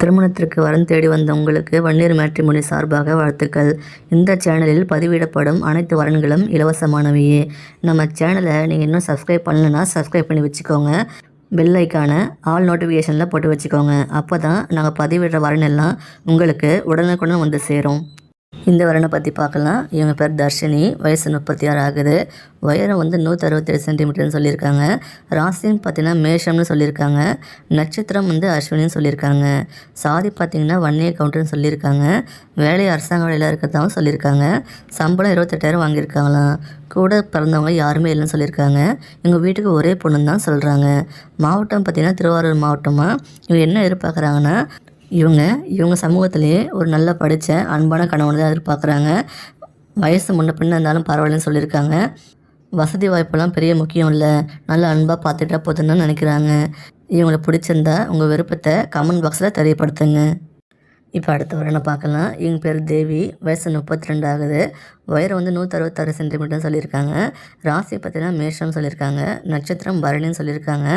திருமணத்திற்கு வரன் தேடி வந்த உங்களுக்கு வன்னியர் மேட்ரிமொழி சார்பாக வாழ்த்துக்கள். இந்த சேனலில் பதிவிடப்படும் அனைத்து வரன்களும் இலவசமானவையே. நம்ம சேனலை நீங்கள் இன்னும் சப்ஸ்கிரைப் பண்ணலைன்னா சப்ஸ்கிரைப் பண்ணி வச்சுக்கோங்க. பெல் ஐக்கானை ஆல் நோட்டிஃபிகேஷனில் போட்டு வச்சுக்கோங்க. அப்போ தான் நாங்கள் பதிவிடுற வரன் எல்லாம் உங்களுக்கு உடனுக்குடன் வந்து சேரும். இந்த வரனை பற்றி பார்க்கலாம். இவங்க பேர் தர்ஷினி. வயசு முப்பத்தி ஆறு ஆகுது. உயரம் வந்து நூற்றி அறுபத்தேழு சென்டிமீட்டர்னு சொல்லியிருக்காங்க. ராசின்னு பார்த்தீங்கன்னா மேஷம்னு சொல்லியிருக்காங்க. நட்சத்திரம் வந்து அஸ்வினின்னு சொல்லியிருக்காங்க. சாதி பார்த்தீங்கன்னா வன்னிய கவுண்டர்னு சொல்லியிருக்காங்க. வேலை அரசாங்க வேலையில் இருக்கிறதாவும் சொல்லியிருக்காங்க. சம்பளம் இருபத்தெட்டாயிரம் வாங்கியிருக்காங்களாம். கூட பிறந்தவங்க யாருமே இல்லைன்னு சொல்லியிருக்காங்க. எங்கள் வீட்டுக்கு ஒரே பொண்ணுன்னு தான் சொல்கிறாங்க மாவட்டம் பார்த்திங்கன்னா திருவாரூர் மாவட்டமாக இவங்க என்ன எதிர்பார்க்குறாங்கன்னா இவங்க இவங்க சமூகத்திலேயே ஒரு நல்லா படித்த அன்பான கணவனை தான் எதிர்பார்க்குறாங்க. வயசு முன்ன பின்ன இருந்தாலும் பரவாயில்லன்னு சொல்லியிருக்காங்க. வசதி வாய்ப்பெல்லாம் பெரிய முக்கியம் இல்லை. நல்ல அன்பாக பார்த்துட்டா போதுன்னு நினைக்கிறாங்க. இவங்களை பிடிச்சிருந்தா உங்கள் விருப்பத்தை கமெண்ட் பாக்ஸில் தெரியப்படுத்துங்க. இப்போ அடுத்த வரனை பார்க்கலாம். இவங்க பேர் தேவி. வயசு முப்பத்தி ரெண்டு ஆகுது. உயரம் வந்து நூற்றறுபத்தாறு சென்டிமீட்டர்னு சொல்லியிருக்காங்க. ராசி பார்த்தீங்கன்னா மேஷம்னு சொல்லியிருக்காங்க. நட்சத்திரம் பரணின்னு சொல்லியிருக்காங்க.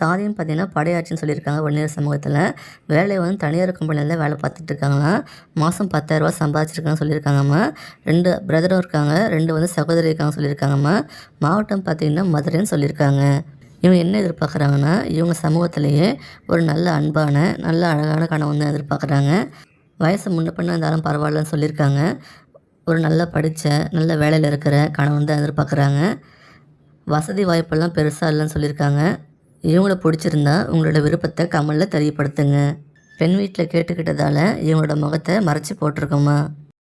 சாதியும் பார்த்தீங்கன்னா படையாட்சின்னு சொல்லியிருக்காங்க வன்னியர் சமூகத்தில். வேலை வந்து தனியார் கம்பெனியில் வேலை பார்த்துட்டு இருக்காங்களாம். மாதம் பத்தாயிரரூபா சம்பாதிச்சிருக்காங்க சொல்லியிருக்காங்கம்மா. ரெண்டு பிரதரும் இருக்காங்க. ரெண்டு வந்து சகோதரி இருக்காங்க சொல்லியிருக்காங்கம்மா. மாவட்டம் பார்த்தீங்கன்னா மதுரைன்னு சொல்லியிருக்காங்க. இவங்க என்ன எதிர்பார்க்குறாங்கன்னா இவங்க சமூகத்திலேயே ஒரு நல்ல அன்பான நல்ல அழகான கணவன் தான் எதிர்பார்க்குறாங்க. வயசு முன்ன பண்ண இருந்தாலும் பரவாயில்லன்னு சொல்லியிருக்காங்க. ஒரு நல்ல படித்த நல்ல வேலையில் இருக்கிற கணவன் தான் எதிர்பார்க்குறாங்க. வசதி வாய்ப்பெல்லாம் பெருசாக இல்லைன்னு சொல்லியிருக்காங்க. இவங்கள பிடிச்சிருந்தா உங்களோட விருப்பத்தை கமலில் தெரியப்படுத்துங்க. பெண் வீட்டில் கேட்டுக்கிட்டதால இவங்களோட முகத்தை மறைச்சி போட்டிருக்கோமா?